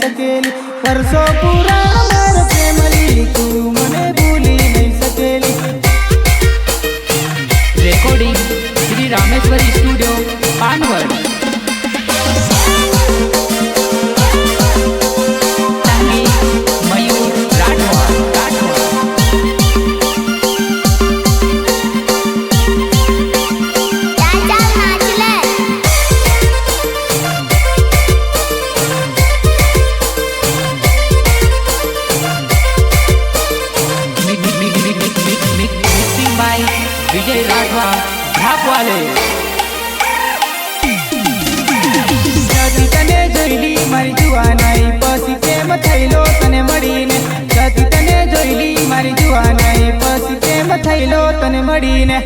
સકેલી પરસો પૂરા મારો પ્રેમલી તું મને ભૂલી નહીં સકેલી recording Shri Rameshwari studio Panvad by. Vijay Rathwa ઢાપવાલે જતી તને જોઈલી મારી જુવાનાઈ. પછી પ્રેમ થયેલો તને મળીને? જતી તને જોઈલી મારી જુવાનાઈ. પછી પ્રેમ થયેલો તને મળીને?